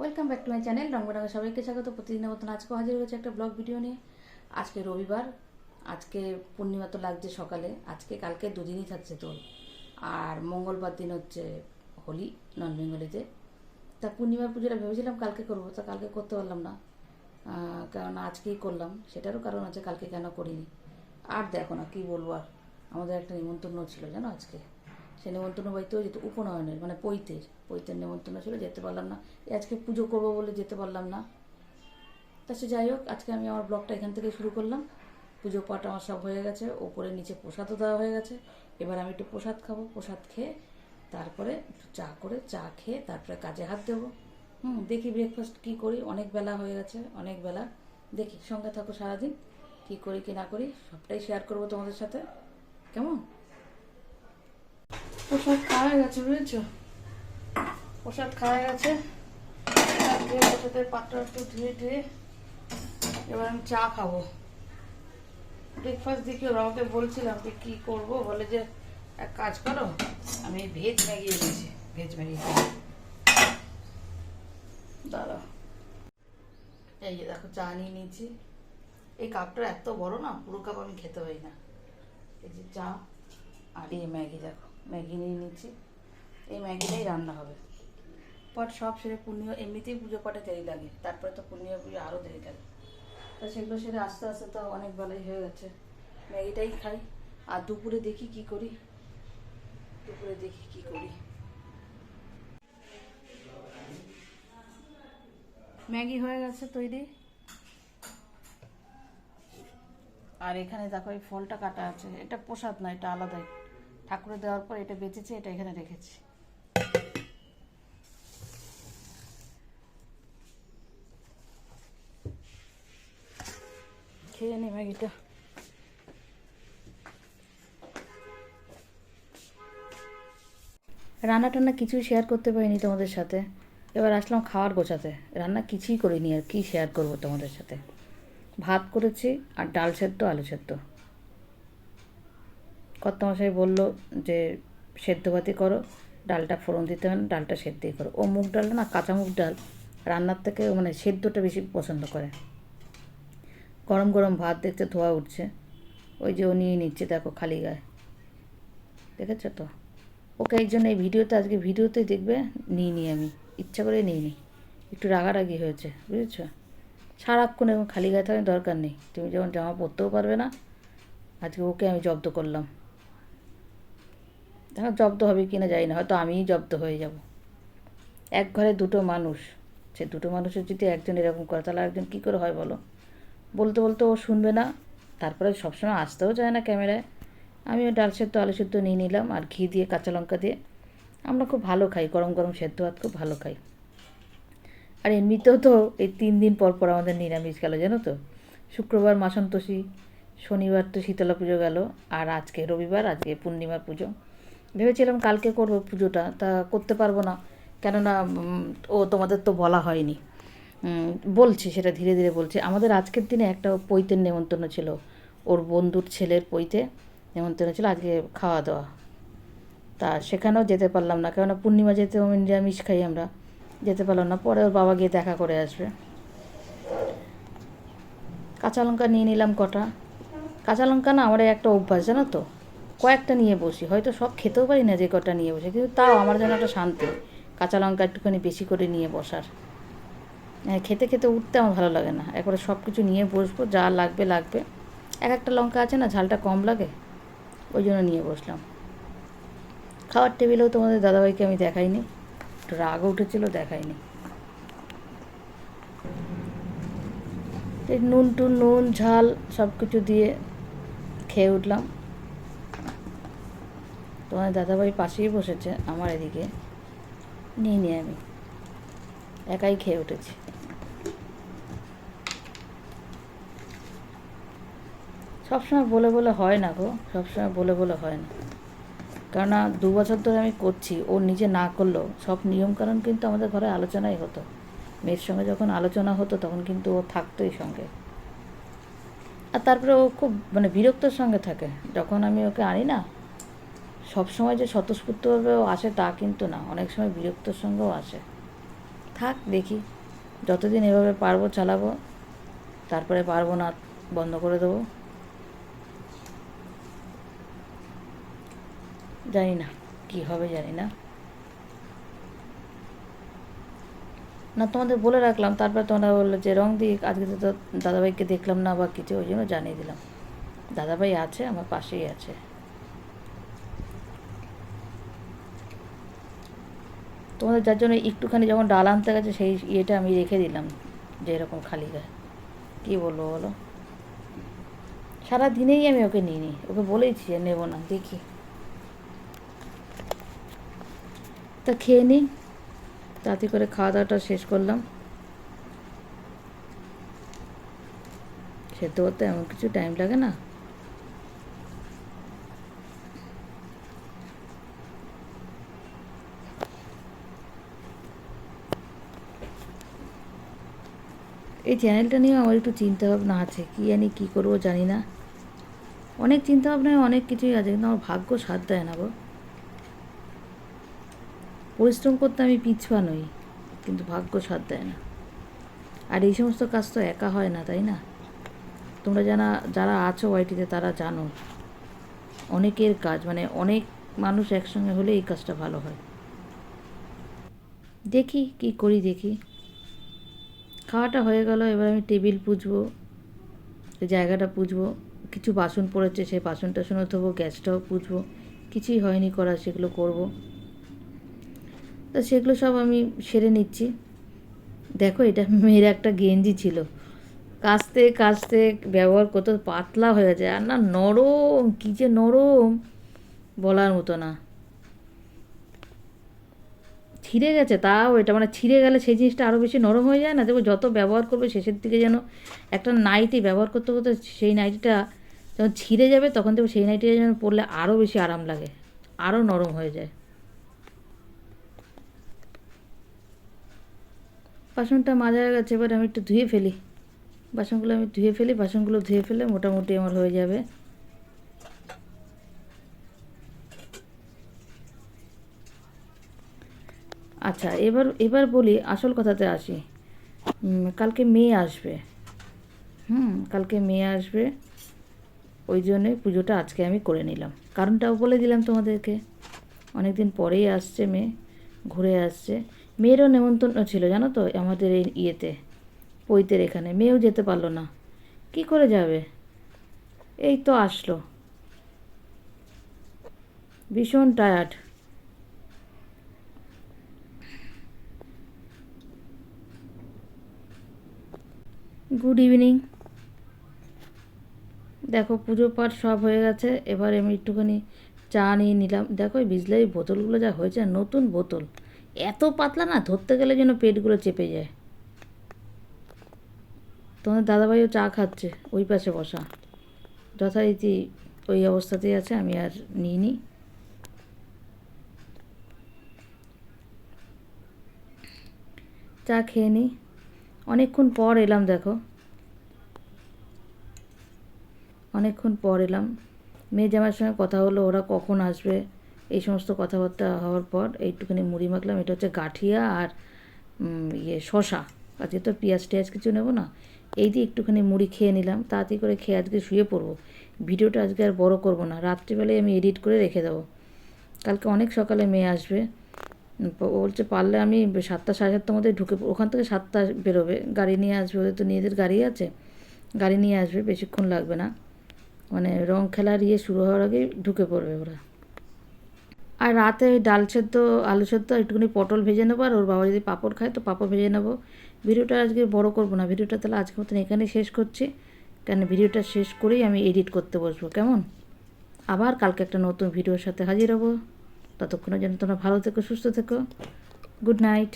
Welcome back to my channel Rangadanga সবাইকে স্বাগত। প্রতিদিনের মতন আজকে হাজির হয়েছে একটা ব্লগ ভিডিও নিয়ে। আজকে রবিবার, আজকে পূর্ণিমা তো লাগছে সকালে, আজকে কালকে দুদিনই থাকছে তোর। আর মঙ্গলবার দিন হচ্ছে হোলি নন বেঙ্গলিতে তা পূর্ণিমার পুজোটা ভেবেছিলাম কালকে করব, তা কালকে করতে পারলাম না। কেননা আজকেই করলাম, সেটারও কারণ আছে, কালকে কেন করিনি। আর দেখো না, কি বলব আর। আমাদের একটা নিমন্ত্রণ ছিল জানো আজকে। সে নেমন্তন্ন বাড়িতেও যেত উপনয়নের মানে পৈতের পৈতের নেমন্তন্ন ছিল, যেতে পারলাম না। আজকে পুজো করব বলে যেতে পারলাম না। তা সে যাই হোক, আজকে আমি আমার ব্লগটা এখান থেকে শুরু করলাম। পুজো পাঠ আমার সব হয়ে গেছে, ওপরে নিচে প্রসাদও দেওয়া হয়ে গেছে। এবার আমি একটু প্রসাদ খাব, প্রসাদ খেয়ে তারপরে একটু চা করে, চা খেয়ে তারপরে কাজে হাত দেবো। হুম, দেখি ব্রেকফাস্ট কী করি, অনেক বেলা হয়ে গেছে, অনেক বেলা। দেখি, সঙ্গে থাকো সারাদিন, কী করি কি না করি, সবটাই শেয়ার করব তোমাদের সাথে। কেমন? প্রসাদ খাওয়া গেছে, বুঝেছ? প্রসাদ খাওয়া গেছে। দিয়ে পাত্র একটু ধুয়ে ধুয়ে এবার আমি চা খাব। ব্রেকফাস্ট দেখি ওরা আমাকে বলছিলাম যে কী করব? বলে যে, এক কাজ করো, আমি ভেজ ম্যাগি এনেছি ভেজ ম্যাগি দাঁড়া। এই যে দেখো, চা নিয়ে নিয়েছি। এই কাপটা এত বড় না, পুরো কাপ আমি খেতে পারি না। এই যে চা আর এই ম্যাগি দেখো। ম্যাগি নিয়ে নিচ্ছি। এই ম্যাগিটাই রান্না হবে। পট সব সেরে পূর্ণিমা, এমনিতেই পুজো পাঠে দেরি লাগে। তারপরে তো পূর্ণিমা পুজো আরও দেরি লাগে। তা সেগুলো সেরে আস্তে আস্তে তো অনেক বেলাই হয়ে গেছে ম্যাগিটাই খাই। আর দুপুরে দেখি কি করি। দুপুরে দেখি কি করি। ম্যাগি হয়ে গেছে তৈরি। আর এখানে দেখো এই ফলটা কাটা আছে। এটা প্রসাদ না, এটা আলাদাই। ঠাকুরে দেওয়ার পর এটা বেঁচেছে, এটা এখানে রেখেছি। খেয়ে নি ম্যাগিটা। রান্না টান্না কিছুই শেয়ার করতে পারিনি তোমাদের সাথে। এবার আসলাম খাওয়ার গোছাতে। রান্না কিছুই করিনি আর কি শেয়ার করব তোমাদের সাথে। ভাত করেছি আর ডাল সেদ্ধ, আলু সেদ্ধ। কর্তামশাই বলল যে, সেদ্ধ ভাতই করো, ডালটা ফোড়ন দিতে হবে না, ডালটা সেদ্ধই করো। ও মুগ ডালটা না, কাঁচা মুগ ডাল, রান্নার থেকে মানে সেদ্ধটা বেশি পছন্দ করে। গরম গরম ভাত দেখতে ধোয়া উঠছে। ওই যে ও নিয়ে নিচ্ছে, দেখো খালি গায়ে। দেখেছ তো? ওকে এই জন্য এই ভিডিওতে, আজকে ভিডিওতেই দেখবে নিই আমি। ইচ্ছা করে নিই নি। একটু রাগারাগি হয়েছে, বুঝেছ? সারাক্ষণ এবং খালি গায়ে থাকার দরকার নেই। তুমি যখন জামা পরতেও পারবে না, আজকে ওকে আমি জব্দ করলাম। দেখো জব্দ হবে কি না জানি না, হয়তো আমিই জব্দ হয়ে যাব। এক ঘরে দুটো মানুষ, সে দুটো মানুষের যদি একজন এরকম করে, তাহলে একজন কী করে হয় বলো? বলতে বলতে ও শুনবে না, তারপরে সবসময় আসতেও চায় না ক্যামেরায়। আমিও ডাল সেদ্ধ, আলু সেদ্ধ নিয়ে নিলাম, আর ঘি দিয়ে, কাঁচা লঙ্কা দিয়ে। আমরা খুব ভালো খাই, গরম গরম সেদ্ধ ভাত খুব ভালো খাই। আর এমনিতেও তো এই তিন দিন পর পর আমাদের নিরামিষ গেল, জানো তো? শুক্রবার মাসন্তোষী, শনিবার তো শীতলা পুজো গেল, আর আজকে রবিবার, আজকে পূর্ণিমার পুজো। ভেবেছিলাম কালকে করব পুজোটা, তা করতে পারব না। কেননা ও তোমাদের তো বলা হয়নি। বলছি, সেটা ধীরে ধীরে বলছি। আমাদের আজকের দিনে একটা পৈতের নেমন্তন্ন ছিল। ওর বন্ধুর ছেলের পৈতে নেমন্তন্ন ছিল আজকে খাওয়া দাওয়া। তা সেখানেও যেতে পারলাম না। কেননা পূর্ণিমা যেতে নিরামিষ খাই আমরা। যেতে পারলাম না। পরে ওর বাবা গিয়ে দেখা করে আসবে। কাঁচা লঙ্কা নিয়ে নিলাম কটা। কাঁচা লঙ্কা না আমার একটা অভ্যাস, জানো তো? কয়েকটা নিয়ে বসি হয়তো সব খেতেও পারি না যে কটা নিয়ে বসে কিন্তু তাও আমার যেন একটা শান্তি। কাঁচা লঙ্কা একটুখানি বেশি করে নিয়ে বসার। হ্যাঁ, খেতে খেতে উঠতে আমার ভালো লাগে না। একবারে সব কিছু নিয়ে বসবো যা লাগবে লাগবে। এক একটা লঙ্কা আছে না ঝালটা কম লাগে ওই জন্য নিয়ে বসলাম। খাওয়ার টেবিলেও তোমাদের দাদাভাইকে আমি দেখাইনি একটু রাগও উঠেছিল দেখাইনি। নুন টুন নুন ঝাল সব কিছু দিয়ে খেয়ে উঠলাম। তোমার দাদাভাই পাশেই বসেছে, আমার এদিকে। নিয়ে নিয়ে আমি। একাই খেয়ে উঠেছি। সবসময় বলে বলে হয় না গো, সবসময় বলে বলে হয় না। কেননা দু বছর ধরে আমি করছি, ও নিজে না করলেও সব নিয়মকানুন কিন্তু আমাদের ঘরে আলোচনাই হতো। মেয়ের সঙ্গে যখন আলোচনা হতো তখন কিন্তু ও থাকতোই সঙ্গে। আর তারপরে ও খুব মানে বিরক্তর সঙ্গে থাকে। যখন আমি ওকে আনি না সব সময় যে স্বতঃস্ফূর্তভাবে ও আসে তা কিন্তু না। অনেক সময় বিরক্তর সঙ্গেও আসে। থাক, দেখি। যতদিন এভাবে পারব চালাবো, তারপরে পারব না, বন্ধ করে দেবো। জানি না, কি হবে জানি না। না, তোমাদের বলে রাখলাম, তারপরে তোমরা বলল যে রং দিই আজকে তো দাদাভাইকে দেখলাম না বা কিছু, ওই জন্য জানিয়ে দিলাম। দাদাভাই আছে, আমার পাশেই আছে। তোমাদের যার জন্য একটুখানি যখন ডাল আনতে গেছে, সেই ইয়েটা আমি রেখে দিলাম, যে এরকম খালি গায়ে। কী বলব বলো? সারা দিনেই আমি ওকে নিই নি ওকে বলেইছি যে নেব না, দেখি। তা খেয়ে নিই তাতে করে খাওয়া দাওয়াটা শেষ করলাম। সেদ্ধ করতে এমন কিছু টাইম লাগে না। এই চ্যানেলটা নিয়ে আমার একটু চিন্তা ভাবনা আছে। কী জানি কী করব জানি না। অনেক চিন্তা ভাবনায় অনেক কিছুই আছে, কিন্তু আমার ভাগ্য সাথ দেয় না গো। পরিশ্রম করতে আমি পিছুয়া নই, কিন্তু ভাগ্য সাথ দেয় না। আর এই সমস্ত কাজ তো একা হয় না, তাই না? তোমরা জানা যারা আছো ওয়াইটিতে তারা জানো, অনেকের কাজ মানে অনেক মানুষ একসঙ্গে হলে এই কাজটা ভালো হয়। দেখি কি করি, দেখি। খাওয়াটা হয়ে গেল, এবার আমি টেবিল পুজবো, জায়গাটা পুজবো, কিছু বাসন পড়েছে, সেই বাসন টাসনও ধোবো গ্যাসটাও পুজবো, কিছুই হয়নি করা, সেগুলো করব। তা সেগুলো সব আমি সেরে নিচ্ছি। দেখো, এটা মেয়ের একটা গেঞ্জি ছিল। কাচতে কাচতে ব্যবহার কত পাতলা হয়ে যায়, আর না নরম, কী যে নরম, বলার মতো না। ছিঁড়ে গেছে, তাও এটা মানে ছিঁড়ে গেলে সেই জিনিসটা আরও বেশি নরম হয়ে যায় না? দেখো যত ব্যবহার করবে শেষের দিকে যেন একটা নাইটি ব্যবহার করতে করতে সেই নাইটিটা যখন ছিঁড়ে যাবে, তখন দেখো সেই নাইটিটা যেন পরলে আরও বেশি আরাম লাগে আরও নরম হয়ে যায়। বাসনটা মাজা হয়ে গেছে, এবার আমি একটু ধুয়ে ফেলি। বাসনগুলো আমি ধুয়ে ফেলি, বাসনগুলো ধুয়ে ফেলে মোটামুটি আমার হয়ে যাবে। আচ্ছা এবার এবার বলি আসল কথাতে আসি। কালকে মেয়ে আসবে। হুম, কালকে মেয়ে আসবে। ওই জন্যে পুজোটা আজকে আমি করে নিলাম। কারণটাও বলে দিলাম তোমাদেরকে। অনেক দিন পরেই আসছে মেয়ে, ঘুরে আসছে। মেয়েরও নেমন্তন্ন ছিল, জানো তো, আমাদের এই ইয়েতে, পৈতের এখানে। মেয়েও যেতে পারল না। কি করে যাবে? এই তো আসলো। ভীষণ টায়ার্ড গুড ইভিনিং দেখো, পুজো পাঠ সব হয়ে গেছে। এবার আমি একটুখানি চা নিয়ে নিলাম। দেখো, এই বোতলগুলো যা হয়েছে, নতুন বোতল। এত পাতলা না, ধরতে গেলে যেন পেটগুলো চেপে যায়। তোমার দাদাভাইও চা খাচ্ছে, ওই পাশে বসা। যথারীতি ওই অবস্থাতেই আছে, আমি আর নিইনি চা খেয়ে নিই অনেকক্ষণ পর এলাম, দেখো। অনেকক্ষণ পর এলাম। মেয়ে জামার সঙ্গে কথা হলো, ওরা কখন আসবে, এই সমস্ত কথাবার্তা হওয়ার পর এইটুখানি মুড়ি মাখলাম। এটা হচ্ছে গাঠিয়া আর ইয়ে শশা আজকে তো পেঁয়াজ টেয়াজ কিছু নেব না। এই দিয়ে একটুখানি মুড়ি খেয়ে নিলাম, তাড়াতাড়ি করে খেয়ে আজকে শুয়ে পড়ব। ভিডিওটা আজকে আর বড় করব না। রাত্রিবেলায় আমি এডিট করে রেখে দেবো। কালকে অনেক সকালে মেয়ে আসবে। বলছে পারলে আমি সাতটা, সাড়ে সাতটার মধ্যে ঢুকে ওখান থেকে সাতটা বেরোবে। গাড়ি নিয়ে আসবে ওদের তো নিজেদের গাড়ি আছে। গাড়ি নিয়ে আসবে, বেশিক্ষণ লাগবে না। মানে রং খেলার ইয়ে শুরু হওয়ার আগেই ঢুকে পড়বে ওরা। আর রাতে ওই ডাল সেদ্ধ, আলু সেদ্ধ, একটুখানি পটল ভেজে নেব আর ওর বাবা যদি পাঁপড় খায় তো পাঁপড় ভেজে নেব। ভিডিওটা আজকে বড় করব না, ভিডিওটা তাহলে আজকে মতন এখানেই শেষ করছি। কেন ভিডিওটা শেষ করেই আমি এডিট করতে বসবো, কেমন? আবার কালকে একটা নতুন ভিডিওর সাথে হাজির হব। ততক্ষণের জন্য তোমরা ভালো থেকো সুস্থ থেকো। Good night.